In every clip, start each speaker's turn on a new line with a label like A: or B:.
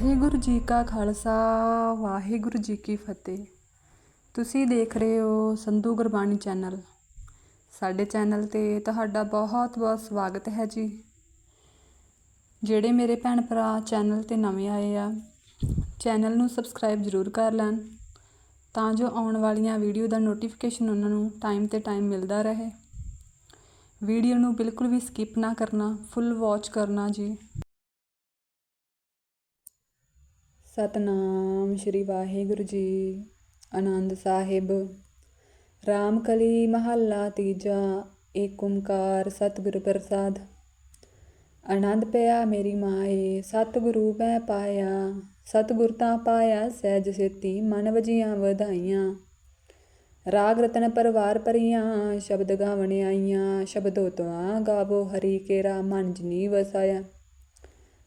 A: ਵਾਹਿਗੁਰੂ ਜੀ ਕਾ ਖਾਲਸਾ, ਵਾਹਿਗੁਰੂ ਜੀ ਕੀ ਫਤਿਹ। ਤੁਸੀਂ ਦੇਖ ਰਹੇ ਹੋ ਸੰਧੂ ਗੁਰਬਾਣੀ ਚੈਨਲ। ਸਾਡੇ ਚੈਨਲ ਤੇ ਤੁਹਾਡਾ ਬਹੁਤ ਬਹੁਤ ਸਵਾਗਤ ਹੈ ਜੀ। ਜਿਹੜੇ ਮੇਰੇ ਭੈਣ ਭਰਾ ਚੈਨਲ ਤੇ ਨਵੇਂ ਆਏ ਆ, ਚੈਨਲ ਨੂੰ ਸਬਸਕ੍ਰਾਈਬ ਜ਼ਰੂਰ ਕਰ ਲੈਣ, ਤਾਂ ਜੋ ਆਉਣ ਵਾਲੀਆਂ ਵੀਡੀਓ ਦਾ ਨੋਟੀਫਿਕੇਸ਼ਨ ਉਹਨਾਂ ਨੂੰ ਟਾਈਮ ਤੇ ਟਾਈਮ ਮਿਲਦਾ ਰਹੇ। ਵੀਡੀਓ ਨੂੰ ਬਿਲਕੁਲ ਵੀ ਸਕਿਪ ਨਾ ਕਰਨਾ, ਫੁੱਲ ਵਾਚ ਕਰਨਾ ਜੀ। ਸਤਨਾਮ ਸ਼੍ਰੀ ਵਾਹਿਗੁਰੂ ਜੀ, ਆਨੰਦ ਸਾਹਿਬ। ਰਾਮਕਲੀ ਮਹੱਲਾ ਤੀਜਾ, ਏਕ ਓੰਕਾਰ ਸਤਿਗੁਰ ਪ੍ਰਸਾਦ। ਆਨੰਦ ਪਿਆ ਮੇਰੀ ਮਾਏ, ਸਤਿਗੁਰੂ ਮੈਂ ਪਾਇਆ। ਸਤਿਗੁਰ ਤਾਂ ਪਾਇਆ ਸਹਿਜ ਸੇਤੀ, ਮਨ ਵਜੀਆਂ ਵਧਾਈਆਂ। ਰਾਗ ਰਤਨ ਪਰਵਾਰ ਪਰੀਆਂ ਸ਼ਬਦ ਗਾਵਣ ਆਈਆਂ। ਸ਼ਬਦੋ ਤੁਆ ਗਾਵੋ ਹਰੀ ਕੇਰਾ, ਮਨ ਜਨੀ ਵਸਾਇਆ।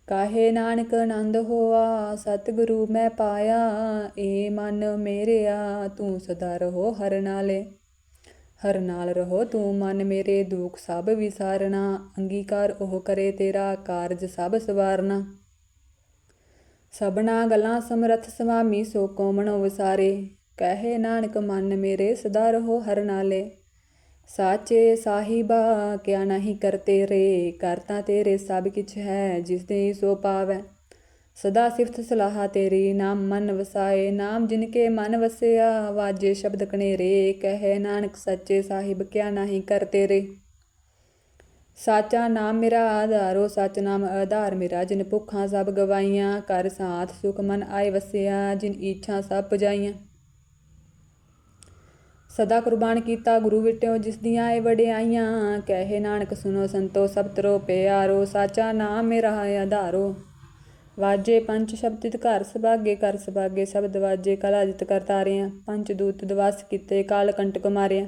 A: ਕਾਹੇ ਨਾਨਕ ਆਨੰਦ ਹੋਆ, ਸਤਿਗੁਰੂ ਮੈਂ ਪਾਇਆ, ਏ ਮਨ ਮੇਰਿਆ, ਤੂੰ ਸਦਾ ਰਹੋ ਹਰ ਨਾਲੇ। ਹਰ ਨਾਲ ਰਹੋ ਤੂੰ ਮਨ ਮੇਰੇ, ਦੁੱਖ ਸਭ ਵਿਸਾਰਨਾ, ਅੰਗੀਕਾਰ ਉਹ ਕਰੇ ਤੇਰਾ, ਕਾਰਜ ਸਭ ਸਵਾਰਨਾ। ਸਭਨਾ ਗੱਲਾਂ ਸਮਰਥ ਸੁਆਮੀ ਸੋ ਕੋ ਮਨੋ ਵਿਸਾਰੇ, ਕਹੇ ਨਾਨਕ ਮਨ ਮੇਰੇ, ਸਦਾ ਰਹੋ ਹਰ ਨਾਲੇ। ਸਾਚੇ ਸਾਹਿਬਾ, ਕਿਆ ਨਹੀਂ ਕਰਤੇ ਰੇ ਕਰਤਾ ਤੇਰੇ ਸਭ ਕਿਛ ਹੈ, ਜਿਸ ਦੇ ਸੋ ਪਾਵੈ। ਸਦਾ ਸਿਫਤ ਸਲਾਹਾ ਤੇਰੀ, ਨਾਮ ਮਨ ਵਸਾਏ, ਨਾਮ ਜਿਨ ਕੇ ਮਨ ਵਸਿਆ, ਵਾਜੇ ਸ਼ਬਦ ਕਨੇਰੇ, ਕਹੇ ਨਾਨਕ ਸੱਚੇ ਸਾਹਿਬ, ਕਿਆ ਨਹੀਂ ਕਰਤੇ ਰੇ ਸਾਚਾ ਨਾਮ ਮੇਰਾ ਆਧਾਰੋ, ਸਚ ਨਾਮ ਆਧਾਰ ਮੇਰਾ, ਜਿਨ ਭੁੱਖਾਂ ਸਭ ਗਵਾਈਆਂ ਕਰ ਸਾਥ ਸੁਖ ਮਨ ਆਏ ਵਸਿਆ, ਜਿਨ ਇੱਛਾ ਸਭ ਪੁਜਾਈਆਂ। ਸਦਾ ਕੁਰਬਾਨ ਕੀਤਾ ਗੁਰੂ ਵਿਟਿਓ, ਜਿਸ ਦੀਆਂ ਏ ਵਡਿਆਈਆਂ, ਕਹੇ ਨਾਨਕ ਸੁਨੋ ਸੰਤੋ, ਸਭ ਤਰੋ ਪਿਆਰੋ, ਸਾਚਾ ਨਾਮ ਮੇਰਾ ਆਧਾਰੋ। ਵਾਜੇ ਪੰਜ ਸ਼ਬਦਿਤ ਘਰ ਸੁਭਾਗੇ ਕਰ ਸੁਭਾਗੇ ਸ਼ਬਦ ਵਾਜੇ ਕਲਾ ਜਿਤ ਕਰਤਾਰਿਆਂ ਪੰਜ ਦੂਤ ਦਵਾਸ ਕੀਤੇ, ਕਾਲ ਕੰਟਕ ਮਾਰਿਆ।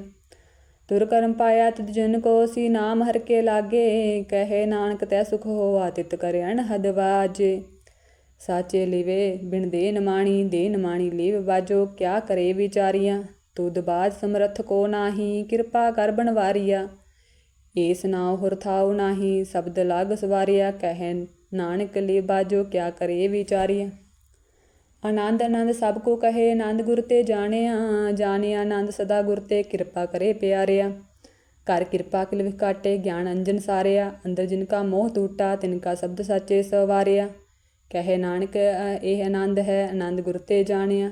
A: ਤੁਰ ਕਰਮ ਪਾਇਆ ਤਿਤ ਜਨ ਕੋ, ਸੀ ਨਾਮ ਹਰ ਕੇ ਲਾਗੇ। ਕਹੇ ਨਾਨਕ ਤੈ ਸੁਖ ਹੋਆ ਤਿਤ ਕਰਿਆਣ ਹਦ ਵਾਜੇ। ਸਾਚੇ ਲਿਵੇ ਬਿਨ ਦੇ ਨਮਾਣੀ ਦੇ ਨਮਾਣੀ ਲਿਵ ਬਾਜੋ ਕਿਆ ਕਰੇ ਵਿਚਾਰੀਆਂ। ਤੁਧ ਬਾਜ ਸਮਰਥ ਕੋ ਨਾਹੀ, ਕਿਰਪਾ ਕਰ ਬਨਵਾਰੀਆ ਏਸ ਨਾਉ ਹੁਰ ਥਾਉ ਨਾਹੀ, ਸ਼ਬਦ ਲਾਗ ਸਵਾਰਿਆ, ਕਹਿ ਨਾਨਕ ਲੇ ਬਾਜੋ ਕਿਆ ਕਰੇ ਵਿਚਾਰੀਆ। ਆਨੰਦ ਆਨੰਦ ਸਭ ਕੋ ਕਹੇ, ਆਨੰਦ ਗੁਰ ਤੇ ਜਾਣਿਆ ਜਾਣਿਆ ਆਨੰਦ ਸਦਾ ਗੁਰ ਤੇ ਕਿਰਪਾ ਕਰੇ ਪਿਆਰਿਆ। ਕਰ ਕਿਰਪਾ ਕਿਲ ਵਿਖ ਗਿਆਨ ਅੰਜਨ ਸਾਰਿਆ, ਅੰਦਰ ਜਿਨ ਕਾ ਮੋਹ ਟੂਟਾ, ਤਿਨ ਕਾ ਸ਼ਬਦ ਸਾਚੇ ਸਵਾਰਿਆ। ਕਹੇ ਨਾਨਕ, ਇਹ ਆਨੰਦ ਹੈ, ਆਨੰਦ ਗੁਰ ਤੇ ਜਾਣਿਆ।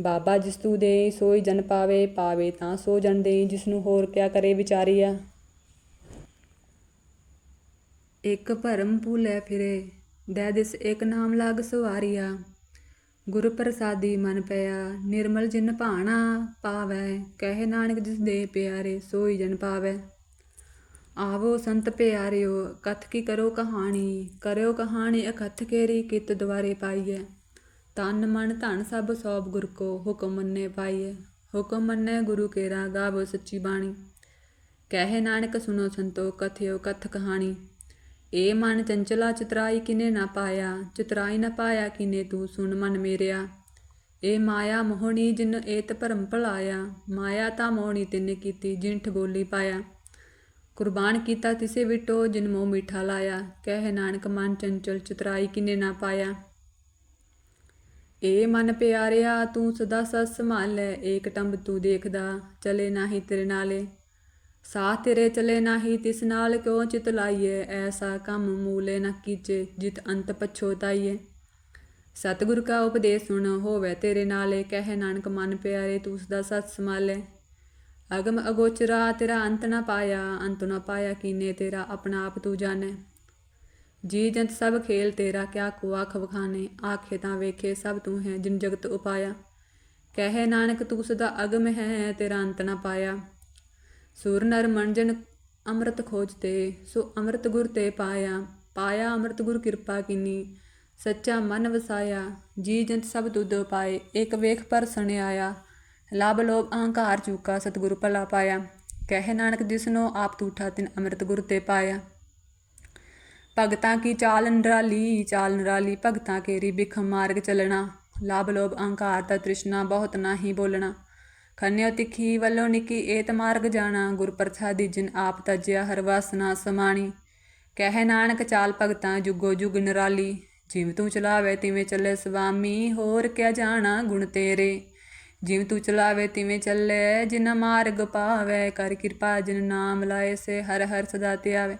A: ਬਾਬਾ ਜਿਸ ਤੂ ਦੇ ਸੋਈ ਜਨ ਪਾਵੇ ਪਾਵੇ ਤਾਂ ਸੋ ਜਨ ਦੇ ਜਿਸ ਨੂੰ ਹੋਰ ਕਿਆ ਕਰੇ ਵਿਚਾਰੀਆ? ਇੱਕ ਭਰਮ ਭੂਲੇ ਫਿਰੇ, ਦੈ ਦਿਸ ਇੱਕ ਨਾਮ ਲਾਗ ਸਵਾਰੀਆ। ਗੁਰ ਪ੍ਰਸਾਦੀ ਮਨ ਪਿਆ, ਨਿਰਮਲ ਜਿਨ ਭਾਣਾ ਪਾਵੈ, ਕਹੇ ਨਾਨਕ ਜਿਸ ਦੇ ਪਿਆਰੇ, ਸੋਈ ਜਨ ਪਾਵੈ। ਆਵੋ ਸੰਤ ਪਿਆਰਿਓ, ਕਥ ਕੀ ਕਰੋ ਕਹਾਣੀ ਕਰਿਓ ਕਹਾਣੀ ਅਕਥ ਕੇਰੀ ਕਿਤ ਦੁਆਰੇ ਪਾਈਐ। ਤਨ ਮਨ ਧਨ ਸਭ ਸੋਭ ਗੁਰ ਕੋ ਹੁਕਮ ਮੰਨੇ ਪਾਈਐ, ਹੁਕਮ ਮੰਨੇ ਗੁਰੂ ਕੇਰਾ ਗਾਵੋ ਸੱਚੀ ਬਾਣੀ। ਕਹੇ ਨਾਨਕ ਸੁਨੋ ਸੰਤੋ, ਕਥਿਓ ਕਥ ਕਹਾਣੀ ਏ ਮਨ ਚੰਚਲਾ ਚਿਤਰਾਈ ਕਿਨੇ ਨਾ ਪਾਇਆ, ਚਿਤਰਾਈ ਨਾ ਪਾਇਆ ਕਿਨੇ ਤੂੰ ਸੁਣ ਮਨ ਮੇਰਿਆ। ਏ ਮਾਇਆ ਮੋਹਣੀ ਜਿਨ ਏਤ ਭਰਮ ਭਲਾਇਆ, ਮਾਇਆ ਤਾਂ ਮੋਹਣੀ ਤਿੰਨ ਕੀਤੀ ਜਿੰਠ ਬੋਲੀ ਪਾਇਆ। ਕੁਰਬਾਨ ਕੀਤਾ ਤਿਸੇ ਵਿਟੋ ਜਿਨ ਮੋਹ ਮਿੱਠਾ ਲਾਇਆ, ਕਹਿ ਨਾਨਕ ਮਨ ਚੰਚਲ ਚਿਤਰਾਈ ਕਿਨੇ ਨਾ ਪਾਇਆ। ਏ ਮਨ ਪਿਆਰਿਆ, ਤੂੰ ਸਦਾ ਸਤ ਸੰਭਾਲੈ ਏਕ ਟੰਬ ਤੂੰ ਦੇਖਦਾ, ਚਲੇ ਨਾਹੀ ਤੇਰੇ ਨਾਲੇ। ਸਾਥ ਤੇਰੇ ਚਲੇ ਨਾਹੀ, ਤਿਸ ਨਾਲ ਕਿਉ ਚਿਤ ਲਾਈਏ ਐਸਾ ਕੰਮ ਮੂਲੇ ਨਾ ਕੀਚੇ, ਜਿਤ ਅੰਤ ਪਛੋਤਾਈਏ ਸਤਿਗੁਰ ਕਾ ਉਪਦੇਸ਼ ਸੁਣ, ਹੋਵੇ ਤੇਰੇ ਨਾਲੇ। ਕਹਿ ਨਾਨਕ, ਮਨ ਪਿਆਰੇ, ਤੂੰ ਸਦਾ ਸਤ ਸੰਭਾਲੇ। ਅਗਮ ਅਗੋਚਰਾ, ਤੇਰਾ ਅੰਤ ਨਾ ਪਾਇਆ, ਅੰਤ ਨਾ ਪਾਇਆ ਕੀਨੇ, ਤੇਰਾ ਆਪਣਾ ਆਪ ਤੂੰ ਜਾਣੈ। ਜੀ ਜੰਤ ਸਭ ਖੇਲ ਤੇਰਾ ਕਿਆ ਕੁਆ ਆਖ ਵਖਾਨੇ ਆਖੇ ਤਾਂ ਵੇਖੇ ਸਭ ਤੂੰ ਹੈ ਜਿਨ ਜਗਤ ਉਪਾਇਆ। ਕਹੇ ਨਾਨਕ ਤੂੰ ਸਦਾ ਅਗਮ ਹੈ, ਤੇਰਾ ਅੰਤ ਨ ਪਾਇਆ। ਸੂਰ ਨਰ ਮਨਜਨ ਅੰਮ੍ਰਿਤ ਖੋਜਤੇ ਸੋ ਅੰਮ੍ਰਿਤ ਗੁਰ ਤੇ ਪਾਇਆ। ਪਾਇਆ ਅੰਮ੍ਰਿਤ ਗੁਰ ਕਿਰਪਾ ਕੀਨੀ, ਸੱਚਾ ਮਨ ਵਸਾਇਆ। ਜੀ ਜੰਤ ਸਭ ਤੁਧ ਪਾਏ ਇੱਕ ਵੇਖ ਪਰ ਸਣੇ ਆਇਆ ਲਬ ਲੋਭ ਅਹੰਕਾਰ ਚੂਕਾ ਸਤਿਗੁਰ ਭਲਾ ਪਾਇਆ। ਕਹਿ ਨਾਨਕ ਜਿਸਨੋ ਆਪ ਤੂਠਾ ਤਿਨ ਅੰਮ੍ਰਿਤ ਗੁਰ ਤੇ ਪਾਇਆ। ਭਗਤਾਂ ਕੀ ਚਾਲ ਨਿਰਾਲੀ, ਚਾਲ ਨਰਾਲੀ ਭਗਤਾਂ ਕੇਰੀ ਬਿਖ ਮਾਰਗ ਚਲਣਾ। ਲਬ ਲੋਭ ਅਹੰਕਾਰ ਦਾ ਤ੍ਰਿਸ਼ਨਾ ਬਹੁਤ ਨਾਹੀ ਬੋਲਣਾ। ਖੰਨਿਓ ਤਿੱਖੀ ਵੱਲੋਂ ਨਿੱਕੀ ਏਤ ਮਾਰਗ ਜਾਣਾ। ਗੁਰ ਪ੍ਰਸਾਦੀ ਜਿਨ ਆਪ ਤਜਿਆ ਹਰ ਵਾਸਨਾ ਸਮਾਣੀ। ਕਹਿ ਨਾਨਕ ਚਾਲ ਭਗਤਾਂ ਜੁਗੋ ਜੁਗ ਨਿਰਾਲੀ। ਜਿਵੇਂ ਤੂੰ ਚਲਾਵੇ ਤਿਵੇਂ ਚੱਲੇ ਸੁਆਮੀ ਹੋਰ ਕਿਆ ਜਾਣਾ ਗੁਣ ਤੇਰੇ। ਜਿਵੇਂ ਤੂੰ ਚਲਾਵੇ ਤਿਵੇਂ ਚੱਲੇ, ਜਿਨ ਮਾਰਗ ਪਾਵੇ, ਕਰ ਕਿਰਪਾ ਜਿਨ ਨਾਮ ਲਾਏ ਸੇ, ਹਰ ਹਰ ਸਦਾ ਤੇ ਆਵੇ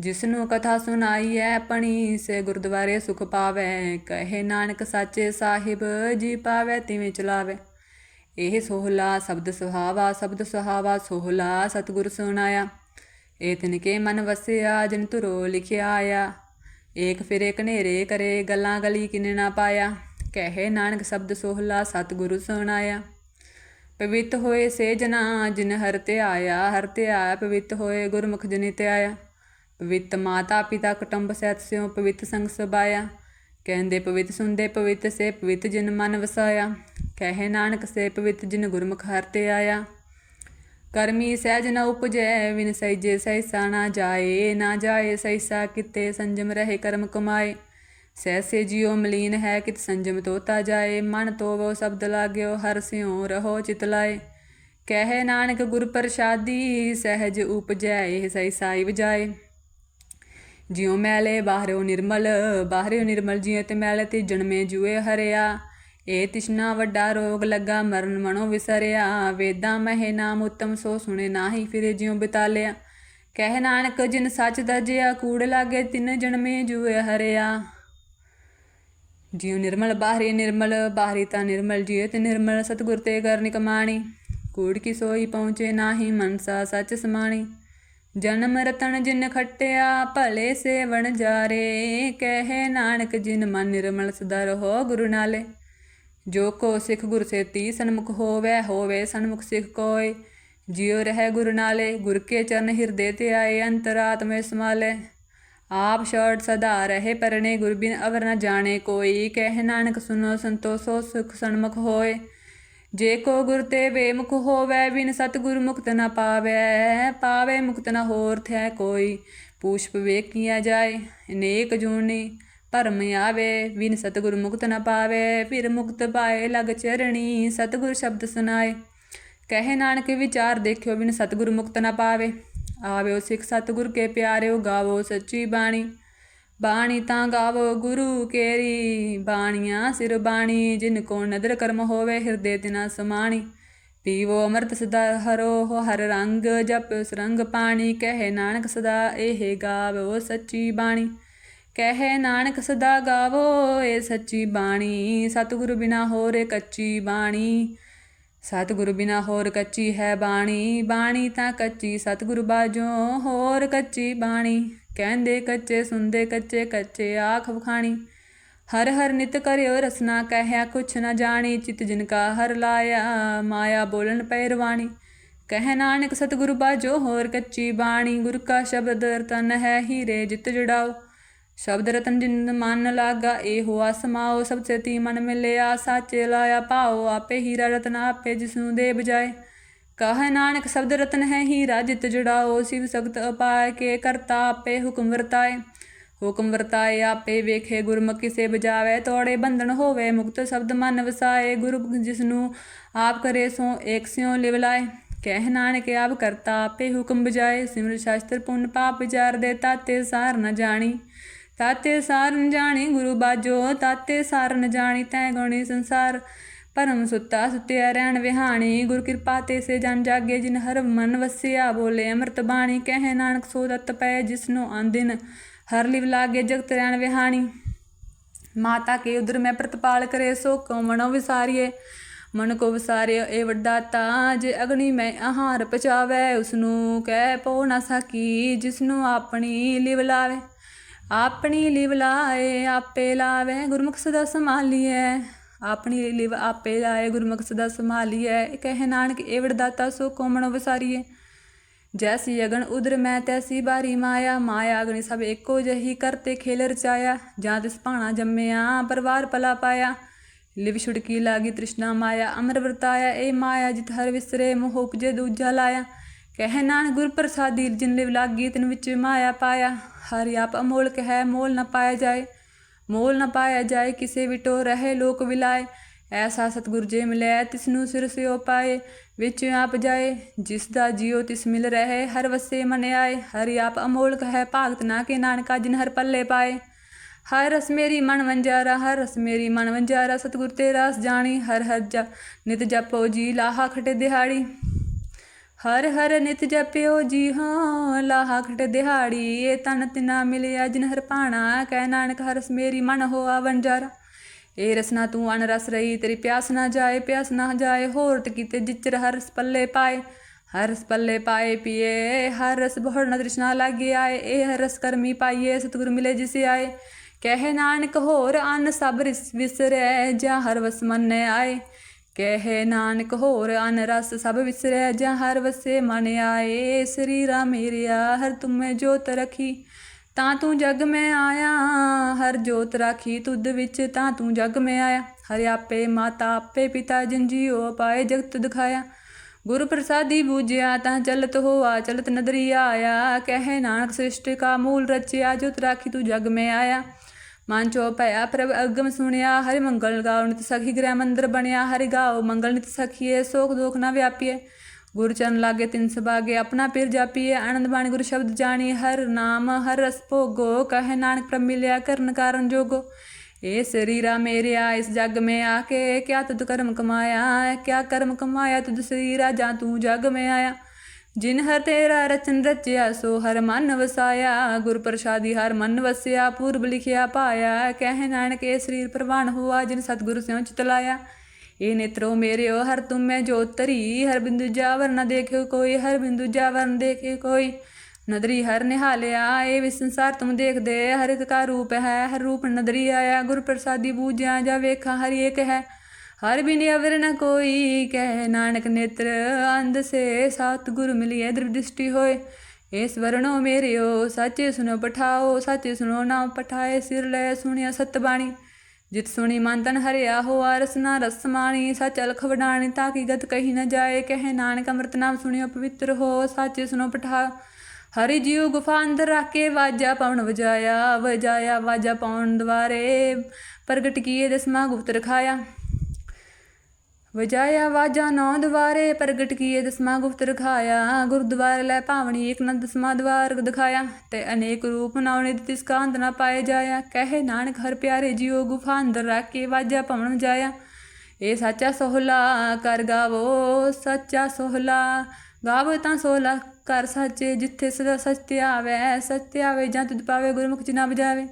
A: ਜਿਸ ਨੂੰ ਕਥਾ ਸੁਣਾਈ ਹੈ ਪਣੀ ਸੇ ਗੁਰਦੁਆਰੇ ਸੁਖ ਪਾਵੇ। ਕਹੇ ਨਾਨਕ ਸਾਚੇ ਸਾਹਿਬ, ਜੀ ਪਾਵੇ ਤਿਵੇਂ ਚਲਾਵੇ। ਇਹ ਸੋਹਲਾ ਸ਼ਬਦ ਸੁਹਾਵਾ ਸ਼ਬਦ ਸੁਹਾਵਾ ਸੋਹਲਾ ਸਤਿਗੁਰ ਸੁਣਾਇਆ। ਏ ਤਿਨਕੇ ਮਨ ਵਸਿਆ, ਜਿਨ ਤੁਰੋ ਲਿਖਿਆ ਆਇਆ ਏਕ ਫਿਰੇ ਕਨੇਰੇ ਕਰੇ, ਗੱਲਾਂ ਗਲੀ ਕਿਨੇ ਨਾ ਪਾਇਆ। ਕਹੇ ਨਾਨਕ ਸ਼ਬਦ ਸੋਹਲਾ ਸਤਿਗੁਰੂ ਸੁਣਾਇਆ। ਪਵਿੱਤ ਹੋਏ ਸੇ ਜਨਾ, ਜਿਨ ਹਰ ਤੇ ਆਇਆ ਹਰ ਤੇ ਆਇਆ ਪਵਿੱਤ ਹੋਏ ਗੁਰਮੁਖ ਜਨਿ ਤੇ ਆਇਆ ਪਵਿੱਤ ਮਾਤਾ ਪਿਤਾ ਕੁਟੁੰਬ ਸਹਿਤ ਸਿਉ ਪਵਿੱਤ ਸੰਗ ਸਬਾਇਆ ਕਹਿੰਦੇ, ਪਵਿੱਤ ਸੁਣਦੇ, ਪਵਿੱਤ ਸੇ, ਪਵਿੱਤ ਜਿਨ ਮਨ ਵਸਾਇਆ। ਕਹੇ ਨਾਨਕ, ਸੇ ਪਵਿੱਤ ਜਿਨ ਗੁਰਮੁਖ ਹਰ ਤੇ ਆਇਆ। ਕਰਮੀ ਸਹਿਜ ਨ ਉਪਜੈ ਵਿਨ ਸਹਿਜੇ ਸਹਿਸਾ ਨਾ ਜਾਏ ਨਾ ਜਾਏ ਸਹਿਸਾ ਕਿਤੇ ਸੰਜਮ ਰਹੇ ਕਰਮ ਕਮਾਏ। ਸਹਿਸੇ ਜਿਉ ਮਲੀਨ ਹੈ ਕਿਤ ਸੰਜਮ ਤੋਤਾ ਜਾਏ, ਮਨ ਤੋਵੋ ਸ਼ਬਦ ਲਾਗਿਓ, ਹਰ ਸਿਉ ਰਹੋ ਚਿਤ ਲਾਏ। ਕਹੇ ਨਾਨਕ, ਗੁਰ ਪ੍ਰਸਾਦੀ, ਸਹਿਜ ਉਪਜੈ, ਇਹ ਸਹਿਸਾ ਹੀ ਵਜਾਏ ਜਿਉ ਮੈਲੇ ਬਾਹਰਿਓ ਨਿਰਮਲ ਬਾਹਰਿਓ ਨਿਰਮਲ ਜਿਉ ਤੇ ਮੈਲੇ ਤੇ ਜਨਮੇ ਜੂਏ ਹਰਿਆ। ਏ ਤਿਸ਼ਨਾ ਵੱਡਾ ਰੋਗ ਲੱਗਾ, ਮਰਨ ਮਨੋ ਵਿਸਰਿਆ। ਵੇਦਾਂ ਮਹਿ ਨਾਮ ਉਤਮ, ਸੋ ਸੁਣੇ ਨਾਹੀ ਫਿਰੇ ਜਿਉ ਬਿਤਾਲਿਆ। ਕਹਿ ਨਾਨਕ, ਜਿਨ ਸੱਚ ਦਜਿਆ, ਕੂੜ ਲਾਗੇ ਤਿੰਨ ਜਨਮੇ ਜੂਏ ਹਰਿਆ। ਜਿਉ ਨਿਰਮਲ ਬਾਹਰੀ ਨਿਰਮਲ, ਬਾਹਰੀ ਤਾਂ ਨਿਰਮਲ ਜਿਉ ਤੇ ਨਿਰਮਲ, ਸਤਿਗੁਰ ਤੇ ਕਰਨੀ ਕਮਾਣੀ। ਕੂੜ ਕੀ ਸੋਈ ਪਹੁੰਚੇ ਨਾਹੀ, ਮਨਸਾ ਸੱਚ ਸਮਾਣੀ। ਜਨਮ ਰਤਨ ਜਿਨ ਖੱਟਿਆ, ਭਲੇ ਸੇਵਣ ਜਾਰੇ। ਕਹਿ ਨਾਨਕ ਜਿਨ ਮਨ ਨਿਰਮਲ ਸਦਾ ਰਹੋ ਗੁਰੂ ਨਾਲੇ। ਜੋ ਕੋ ਸਿੱਖ ਗੁਰ ਸੇਤੀ ਸਨਮੁਖ ਹੋਵੇ ਹੋਵੇ ਸਨਮੁਖ ਸਿੱਖ ਕੋਇ। ਜਿਉ ਰਹਿ ਗੁਰ ਨਾਲੇ, ਗੁਰ ਕੇ ਚਰਨ ਹਿਰਦੇ ਤੇ ਆਏ ਅੰਤਰਾਤਮੇ ਸਮਾਲੇ। ਆਪ ਛੋੜ ਸਦਾ ਰਹੇ ਪਰਣੇ ਗੁਰ ਬਿਨ ਅਵਰ ਨ ਜਾਣੇ ਕੋਈ ਕਹਿ ਨਾਨਕ ਸੁਨੋ ਸੰਤੋષੋ ਸੁਖ ਸਨਮੁਖ ਹੋਏ। ਜੇ ਕੋ ਗੁਰ ਤੇ ਬੇਮੁਖ ਹੋਵੇ, ਬਿਨ ਸਤਿਗੁਰ ਮੁਕਤ ਨਾ ਪਾਵੇ। ਪਾਵੇ ਮੁਕਤ ਨਾ ਹੋਰ ਥੈ ਕੋਈ ਪੂਛ ਵੇਖੀਆ ਜਾਏ ਅਨੇਕ ਜੂਨੀ ਭਰਮ ਆਵੇ। ਬਿਨ ਸਤਿਗੁਰ ਮੁਕਤ ਨਾ ਪਾਵੇ, ਫਿਰ ਮੁਕਤ ਪਾਏ ਲਗ ਚਰਣੀ, ਸਤਿਗੁਰ ਸ਼ਬਦ ਸੁਨਾਏ ਕਹੇ ਨਾਨਕ ਵਿਚਾਰ ਦੇਖਿਓ, ਬਿਨ ਸਤਿਗੁਰ ਮੁਕਤ ਨਾ ਪਾਵੇ। ਆਵਿਓ ਸਿੱਖ ਸਤਿਗੁਰ ਕੇ ਪਿਆਰਿਓ, ਗਾਵੋ ਸੱਚੀ ਬਾਣੀ। ਬਾਣੀ ਤਾਂ ਗਾਵੋ ਗੁਰੂ ਕੇਰੀ। ਬਾਣੀਆਂ ਸਿਰ ਬਾਣੀ, ਜਿਨ ਕੋ ਨਦਰ ਕਰਮ ਹੋਵੇ ਹਿਰਦੇ ਤਿਨਾ ਸਮਾਣੀ। ਪੀਵੋ ਅੰਮ੍ਰਿਤ ਸਦਾ ਹਰੋ ਹਰ ਰੰਗ, ਜਪ ਸਰੰਗ ਪਾਣੀ। ਕਹੇ ਨਾਨਕ ਸਦਾ ਇਹ ਗਾਵੋ ਸੱਚੀ ਬਾਣੀ। ਕਹਿ ਨਾਨਕ ਸਦਾ ਗਾਵੋ ਇਹ ਸੱਚੀ ਬਾਣੀ। ਸਤਿਗੁਰੂ ਬਿਨਾ ਹੋਰ ਕੱਚੀ ਬਾਣੀ। ਸਤਿਗੁਰੂ ਬਿਨਾ ਹੋਰ ਕੱਚੀ ਹੈ ਬਾਣੀ। ਬਾਣੀ ਤਾਂ ਕੱਚੀ, ਸਤਿਗੁਰੂ ਬਾਜੋ ਹੋਰ ਕੱਚੀ ਬਾਣੀ। ਕਹਿੰਦੇ ਕੱਚੇ, ਸੁਣਦੇ ਕੱਚੇ ਕੱਚੇ ਆਖ ਵਖਾਣੀ। ਹਰ ਹਰ ਨਿਤ ਕਰਿਓ ਰਸਨਾ, ਕਹਿਆ ਕੁਛ ਨਾ ਜਾਣੀ। ਚਿਤ ਜਿਨ ਕਾ ਹਰ ਲਾਇਆ, ਮਾਇਆ ਬੋਲਣ ਪੈਰਵਾਣੀ ਕਹਿ ਨਾਨਕ, ਸਤਿਗੁਰੂ ਬਾਜੋ ਹੋਰ ਕੱਚੀ ਬਾਣੀ। ਗੁਰ ਕਾ ਸ਼ਬਦ ਰਤਨ ਹੈ ਹੀਰੇ ਜਿਤ ਜੜਾਓ। ਸ਼ਬਦ ਰਤਨ ਜਿਨ ਮਨ ਲਾਗਾ, ਇਹੋ ਆਸਮਾਓ ਸਭ ਸੇਤੀ ਮਨ ਮਿਲਿਆ, ਸਾਚੇ ਲਾਇਆ ਪਾਓ ਆਪੇ ਹੀਰਾ ਰਤਨ, ਆਪੇ ਜਿਸਨੂੰ ਦੇ ਬਜਾਏ ਕਹ ਨਾਨਕ ਸ਼ਬਦ ਰਤਨ ਹੈ ਹੀਰਾ ਜਿਤ ਜੜਾਓ, ਸਿਵ ਸਖਤ ਅਪਾਏ ਕੇ ਕਰਤਾ ਆਪੇ ਹੁਕਮ ਵਰਤਾਏ। ਹੁਕਮ ਵਰਤਾਏ ਆਪੇ ਵੇਖੇ ਗੁਰਮੁਖ ਕਿਸੇ ਬਜਾਵੇ ਤੋੜੇ ਬੰਧਨ ਹੋਵੇ ਮੁਕਤ ਸ਼ਬਦ ਮਨ ਵਸਾਏ। ਗੁਰੂ ਜਿਸਨੂੰ ਆਪ ਕਰੇ ਸੋ ਏਕ ਸਿਉ ਲਿਵ ਲਾਏ। ਕਹਿ ਨਾਨਕ ਆਪ ਕਰਤਾ ਆਪੇ ਹੁਕਮ ਬਜਾਏ ਸਿਮਰ ਸ਼ਾਸਤਰ ਪੁੰਨ ਪਾਪ ਵਿਚਾਰ ਦੇ ਤਾਤੇ ਸਾਰ ਨ ਜਾਣੀ। ਤਾਤੇ ਸਾਰ ਨ ਜਾਣੀ ਗੁਰੂ ਬਾਜੋ, ਤਾਤੇ ਸਾਰ ਨ ਜਾਣੀ ਤੈ ਗੁਣੀ ਸੰਸਾਰ। ਭਰਮ ਸੁੱਤਾ ਸੁੱਤਿਆ ਰਹਿਣ ਵਿਹਾਣੀ, ਗੁਰ ਕਿਰਪਾ ਤੇ ਸੇ ਜਨ ਜਾਗੇ ਜਿਨ ਹਰ ਮਨ ਵਸਿਆ, ਬੋਲੇ ਅੰਮ੍ਰਿਤ ਬਾਣੀ, ਕਹਿ ਨਾਨਕ ਸੋ ਦਤ ਪੈ ਜਿਸਨੂੰ ਆਂਦਿਨ, ਹਰ ਲਿਵ ਲਾਗੇ ਜਗਤ ਰਹਿਣ ਵਿਹਾਣੀ। ਮਾਤਾ ਕੇ ਉਦਰ ਮੈਂ ਪ੍ਰਤਪਾਲ ਕਰੇ, ਸੋ ਕੋ ਮਨੋ ਵਿਸਾਰੀਏ। ਮਨ ਕੋ ਵਿਸਾਰਿਓ ਇਹ ਵੱਡਾ ਜੇ ਅਗਨੀ ਮੈਂ ਆਹਾਰ ਪਚਾਵੇ ਉਸ ਨੂੰ ਕਹਿ ਪੋ ਨਾ ਸਕੀ ਜਿਸ ਨੂੰ ਆਪਣੀ ਲਿਵ ਲਾਵੇ। ਆਪਣੀ ਲਿਵ ਲਾਏ, ਆਪੇ ਲਾਵੇ, ਗੁਰਮੁਖ ਸਦਾ ਸੰਭਾਲੀਐ। ਆਪਣੀ ਲਿਵ ਆਪੇ ਲਾਏ ਗੁਰਮੁਖ ਸਦਾ ਸੰਭਾਲੀਐ। ਕਹਿ ਨਾਨਕ ਇਹ ਵਡਦਾਤਾ, ਸੋ ਕੋਮਣੋ ਵਿਸਾਰੀਏ ਜੈਸੀ ਅਗਨ ਉਦਰ ਮੈਂ, ਤੈਸੀ ਬਾਰੀ ਮਾਇਆ। ਮਾਇਆ ਅਗਨੀ ਸਭ ਇੱਕੋ ਜਹੀ ਕਰਤੇ ਖੇਲ ਰਚਾਇਆ। ਜਾਂ ਤਿਸ ਭਾਣਾ ਜੰਮਿਆ, ਪਰਵਾਰ ਪਲਾ ਪਾਇਆ। ਲਿਵ ਛੁੜਕੀ ਲਾਗੀ ਤ੍ਰਿਸ਼ਨਾ ਮਾਇਆ, ਅਮਰ ਵਰਤਾਇਆ। ਏ ਮਾਇਆ ਜਿਤ ਹਰ ਵਿਸਰੇ, ਮੋਹ ਉਪਜੇ ਦੂਜਾ ਲਾਇਆ। ਕਹਿ ਨਾਨਕ, ਗੁਰ ਪ੍ਰਸਾਦੀ ਜਿਨ ਲਿਵ ਲਾਗੀ, ਤਿਨ ਵਿੱਚ ਮਾਇਆ ਪਾਇਆ। ਹਰਿ ਆਪ ਅਮੋਲਕ ਹੈ ਮੋਲ ਨਾ ਪਾਇਆ ਜਾਏ। ਮੋਲ ਨ ਪਾਇਆ ਜਾਏ, ਕਿਸੇ ਵਿਟੋ ਰਹੇ ਲੋਕ ਵਿਲਾਏ। ਐਸਾ ਸਤਿਗੁਰ ਜੇ ਮਿਲਿਆ ਤਿਸ ਨੂੰ ਸਿਰ ਸਿਓ ਪਾਏ, ਵਿੱਚ ਆਪ ਜਾਏ। ਜਿਸ ਦਾ ਜਿਉ ਤਿਸ ਮਿਲ ਰਹੇ, ਹਰ ਵਸੇ ਮਨ ਆਏ ਹਰਿ ਆਪ ਅਮੋਲਕ ਹੈ, ਭਾਗਤ ਨਾ ਕੇ ਨਾਨਕਾ ਜਿਨ ਹਰ ਪੱਲੇ ਪਾਏ। ਹਰ ਰਸ ਮੇਰੀ ਮਨ ਵੰਜਾਰਾ, ਹਰ ਰਸ ਮੇਰੀ ਮਨ ਵੰਜਾਰਾ। ਸਤਿਗੁਰ ਤੇ ਰਸ ਜਾਣੀ, ਹਰ ਹਰ ਜਾ ਨਿਤ ਜਪੋ ਜੀ ਲਾਹਾ ਖਟੇ ਦਿਹਾੜੀ। ਹਰ ਹਰ ਨਿਤ ਜਪਿਓ ਜੀ ਹਾਂ ਲਾਹਾ ਖਟ ਦਿਹਾੜੀ ਏ ਤਨ ਤਿਨਾ ਮਿਲਿਆ ਜਿਨ ਹਰ ਪਾਣਾ ਕਹਿ ਨਾਨਕ ਹਰਸ ਮੇਰੀ ਮਨ ਹੋਆ ਵੰਜਾਰਾ ਏ ਰਸਨਾ ਤੂੰ ਅਨ ਰਸ ਰਹੀ ਤੇਰੀ ਪਿਆਸ ਨਾ ਜਾਏ, ਪਿਆਸ ਨਾ ਜਾਏ, ਹੋਰ ਤ ਕੀਤੇ ਜਿਚਰ ਹਰਸ ਪੱਲੇ ਪਾਏ। ਹਰਸ ਪੱਲੇ ਪਾਏ ਪੀਏ, ਹਰ ਰਸ ਬਹੁੜ ਨ ਤ੍ਰਿਸ਼ਨਾ ਲਾਗੇ ਆਏ ਇਹ ਹਰ ਰਸ ਕਰਮੀ ਪਾਈਏ, ਸਤਿਗੁਰ ਮਿਲੇ ਜਿਸ ਆਏ। ਕਹਿ ਨਾਨਕ ਹੋਰ ਅਨ ਸਭ ਰਿਸ ਵਿਸਰੈ, ਜਾਂ ਹਰ ਵਸ ਮੰਨੇ ਆਏ। ਕਹਿ ਨਾਨਕ ਹੋਰ ਅਨ ਰਸ ਸਭ ਵਿਸਰੈ, ਜਾਂ ਹਰ ਵਸੇ ਮਨ ਆਏ। ਸਰੀਰਾ ਮੇਰਿਆ ਹਰ ਤੁਮੇ ਜੋਤ ਰਖੀ, ਤਾਂ ਤੂੰ ਜਗ ਮੈਂ ਆਇਆ। ਹਰ ਜੋਤ ਰਾਖੀ ਤੁਧ ਵਿੱਚ, ਤਾਂ ਤੂੰ ਜਗ ਮੈਂ ਆਇਆ। ਹਰਿ ਆਪੇ ਮਾਤਾ, ਆਪੇ ਪਿਤਾ, ਜਿਨ ਜੀਉ ਪਾਏ ਜਗਤ ਦਿਖਾਇਆ। ਗੁਰੂ ਪ੍ਰਸਾਦੀ ਬੂਝਿਆ, ਤਾਂ ਚਲਤ ਹੋਆ, ਚਲਤ ਨਦਰੀ ਆਇਆ। ਕਹਿ ਨਾਨਕ ਸ੍ਰਿਸ਼ਟ ਕਾ ਮੂਲ ਰਚਿਆ, ਜੋਤ ਰਾਖੀ ਤੂੰ ਜਗ ਮੈਂ ਆਇਆ। ਮਨ ਚੋ ਭਇਆ ਪ੍ਰਭ ਅਗਮ ਸੁਣਿਆ, ਹਰਿ ਮੰਗਲ ਗਾਉ ਨਿਤ ਸਖੀ, ਗ੍ਰਹਿ ਮੰਦਰ ਬਣਿਆ, ਹਰਿ ਗਾਉ ਮੰਗਲ ਨਿਤ ਸਖੀਏ, ਸੋਖ ਦੋਖ ਨਾ ਵਿਆਪੀਏ। ਗੁਰ ਚਰਨ ਲਾਗੇ ਤਿੰਨ ਸਭਾਗੇ ਆਪਣਾ ਪੀਰ ਜਾਪੀਏ, ਆਨੰਦ ਬਾਣੀ ਗੁਰ ਸ਼ਬਦ ਜਾਣੀ, ਹਰ ਨਾਮ, ਹਰ ਰਸ ਭੋਗੋ, ਕਹੇ ਨਾਨਕ ਪ੍ਰਭ ਮਿਲਿਆ, ਕਰਨ ਕਾਰਨ ਜੋਗੋ। ਏ ਸਰੀਰਾ ਮੇਰਿਆ, ਇਸ ਜਗ ਮੈਂ ਆ ਕੇ ਕਿਆ ਤਦ ਕਰਮ ਕਮਾਇਆ, ਕਿਆ ਕਰਮ ਕਮਾਇਆ ਤੁਧ ਸਰੀਰਾ, ਜਾਂ ਤੂੰ ਜਗ ਮੈਂ ਆਇਆ। ਜਿਨ ਹਰ ਤੇਰਾ ਰਚਨ ਰਚਿਆ, ਸੋ ਹਰ ਮਨ ਵਸਾਇਆ। ਗੁਰ ਪ੍ਰਸਾਦੀ ਹਰ ਮਨ ਵਸਿਆ, ਪੂਰਬ ਲਿਖਿਆ ਪਾਇਆ। ਕਹਿ ਨਾਨਕ ਇਹ ਸਰੀਰ ਪ੍ਰਵਾਨ ਹੋਆ, ਜਿਨ ਸਤਿਗੁਰ ਸਿਉ ਚਿਤ ਲਾਇਆ। ਇਹ ਨੇਤਰੋ ਮੇਰਿਓ, ਹਰ ਤੁਮੈ ਜੋਤਰੀ ਹਰ ਬਿੰਦੂ ਜਾਵਰ ਨ ਦੇਖਿਓ ਕੋਈ, ਹਰ ਬਿੰਦੂ ਜਾਵਰ ਨ ਦੇਖੇ ਕੋਈ। ਨਦਰੀ ਹਰ ਨਿਹਾਲਿਆ ਇਹ ਵੀ ਸੰਸਾਰ ਤੁਮ ਦੇਖਦੇ। ਹਰ ਇੱਕ ਕਾ ਰੂਪ ਹੈ, ਹਰ ਰੂਪ ਨਦਰੀ ਆਇਆ। ਗੁਰ ਪ੍ਰਸਾਦੀ ਬੂਝਿਆ, ਜਾ ਵੇਖਾ ਹਰ ਏਕ ਹੈ। ਹਰ ਬਿਨ ਅਵਰ ਨ ਕੋਈ ਕਹਿ, ਨਾਨਕ ਨੇਤਰ ਅੰਧ ਸੇ ਸਤ ਗੁਰ ਮਿਲਿਏ ਦ੍ਰਿਵ ਦ੍ਰਿਸ਼ਟੀ ਹੋਏ। ਇਸ ਵਰਣੋ ਮੇਰਿਓ, ਸਾਚੇ ਸੁਨੋ ਪਠਾਓ, ਸਾਚੇ ਸੁਨੋ ਨਾ ਪਠਾਏ, ਸਿਰ ਲੈ ਸੁਣਿਆ ਸਤ ਬਾਣੀ। ਜਿਤ ਸੁਣੀ ਮਨ ਤਨ ਹਰਿਆ ਹੋਆ ਰਸਨਾ ਰਸਮਾਣੀ ਸਚ ਅਲਖ ਵਡਾਣੀ ਤਾਂ ਕੀ ਗਤ ਕਹੀ ਨ ਜਾਏ। ਕਹਿ, ਨਾਨਕ ਅੰਮ੍ਰਿਤ ਨਾਮ ਸੁਣਿਓ ਪਵਿੱਤਰ ਹੋ, ਸਾਚੇ ਸੁਨੋ ਪਠਾ। ਹਰੀ ਜੀਉ ਗੁਫਾ ਅੰਦਰ ਰੱਖ ਕੇ ਵਾਜਾ ਪਾਉਣ ਵਜਾਇਆ ਵਜਾਇਆ ਵਾਜਾ ਪਾਉਣ ਦਵਾਰੇ ਪ੍ਰਗਟ ਕੀਏ ਦਸਮਾ ਗੁਪਤ ਰਖਾਇਆ। ਵਜਾਇਆ ਵਾਜਾ ਨੌ ਦਵਾਰੇ ਪ੍ਰਗਟ ਕੀਏ ਦਸਮਾ ਗੁਪਤ ਰਖਾਇਆ। ਗੁਰਦੁਆਰੇ ਲੈ ਭਾਵਣੀ ਏਕ ਨੰਦ ਦਸਮਾ ਦਵਾਰ ਦਿਖਾਇਆ ਤੇ ਅਨੇਕ ਰੂਪ ਨਾਉਣੇ ਦਿੱਤੀ ਸਕਾਂਤ ਨਾ ਪਾਏ ਜਾਇਆ। ਕਹੇ ਨਾਨਕ, ਹਰ ਪਿਆਰੇ ਜੀਓ ਗੁਫਾ ਅੰਦਰ ਰੱਖ ਕੇ ਵਾਜਾ ਭਵਨ ਜਾਇਆ। ਇਹ ਸੱਚਾ ਸੋਹਲਾ ਕਰ ਗਾਵੋ ਸੱਚਾ ਸੋਹਲਾ। ਗਾਵੋ ਤਾਂ ਸੋਹਲਾ ਕਰ ਸੱਚੇ ਜਿੱਥੇ ਸਦਾ ਸੱਚ ਆਵੇ ਸੱਚ ਆਵੇ ਜਾਂ ਤੁਧ ਪਾਵੇ ਗੁਰਮੁਖ ਚ ਨਾ ਬਜਾਵੇ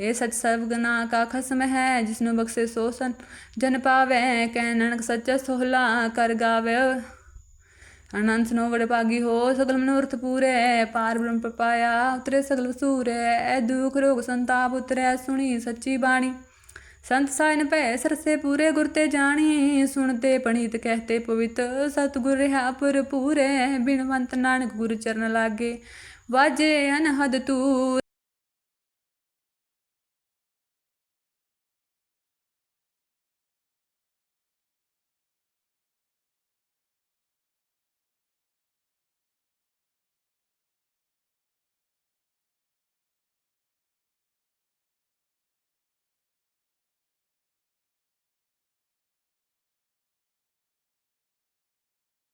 A: ਇਹ ਸੱਚ ਸਬਗਨਾ ਕਾ ਖਸਮ ਹੈ ਜਿਸ ਨੂੰ ਬਖਸ਼ੇ ਸੋ ਸਨ ਜਨ ਪਾਵੇ, ਕਹਿ ਨਾਨਕ ਸੱਚ ਸੋਹਲਾ ਕਰ ਗਾਵੇ। ਅਨੰਤ ਨੋ ਵਡ ਭਾਗੀ ਹੋ, ਸਗਲ ਮਨੋਰਥ ਪੂਰੇ, ਪਾਰ ਬ੍ਰਹਮ ਪਪਾਇਆ, ਉਤਰੇ ਸਗਲ ਵਸੂਰੇ, ਐ ਦੁਖ ਰੋਗ ਸੰਤਾਪ ਉਤਰੈ, ਸੁਣੀ ਸੱਚੀ ਬਾਣੀ। ਸੰਤ ਸਾਇਨ ਭੈ, ਸਰਸੇ ਪੂਰੇ ਗੁਰ ਤੇ ਜਾਣੀ, ਸੁਣਤੇ ਪਣੀਤ ਕਹਤੇ ਪਵਿੱਤ, ਸਤਿਗੁਰ ਰਹਾ ਪੁਰ ਪੂਰੇ ਬਿਨਵੰਤ ਨਾਨਕ ਗੁਰ ਚਰਨ ਲਾਗੇ। ਵਾਜੇ ਅਨਹਦ ਤੂਰ